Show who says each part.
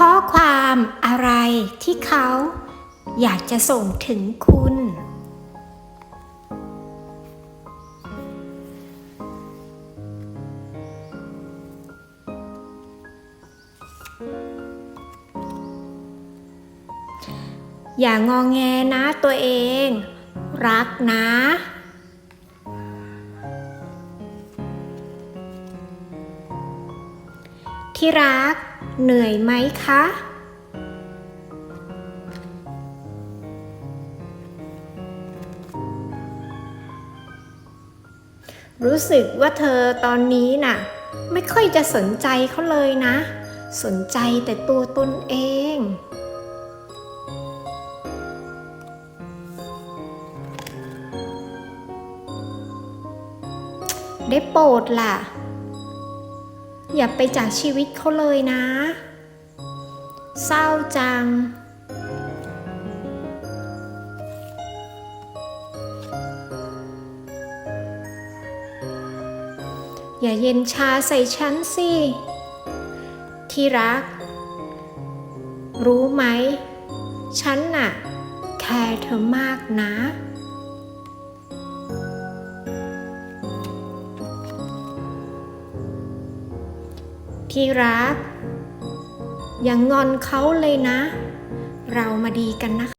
Speaker 1: ข้อความอะไรที่เขาอยากจะส่งถึงคุณ อย่างองแงนะตัวเอง รักนะ ที่รัก เหนื่อยไหมคะ รู้สึกว่าเธอตอนนี้น่ะ ไม่ค่อยจะสนใจเขาเลยนะ สนใจแต่ตัวตนเองได้โปรดล่ะ อย่าไปจากชีวิตเขาเลยนะ เศร้าจัง อย่าเย็นชาใส่ฉันสิ ที่รัก รู้ไหม ฉันน่ะ แคร์เธอมากนะ ที่รัก อย่างงอนเขาเลยนะ เรามาดีกันนะคะ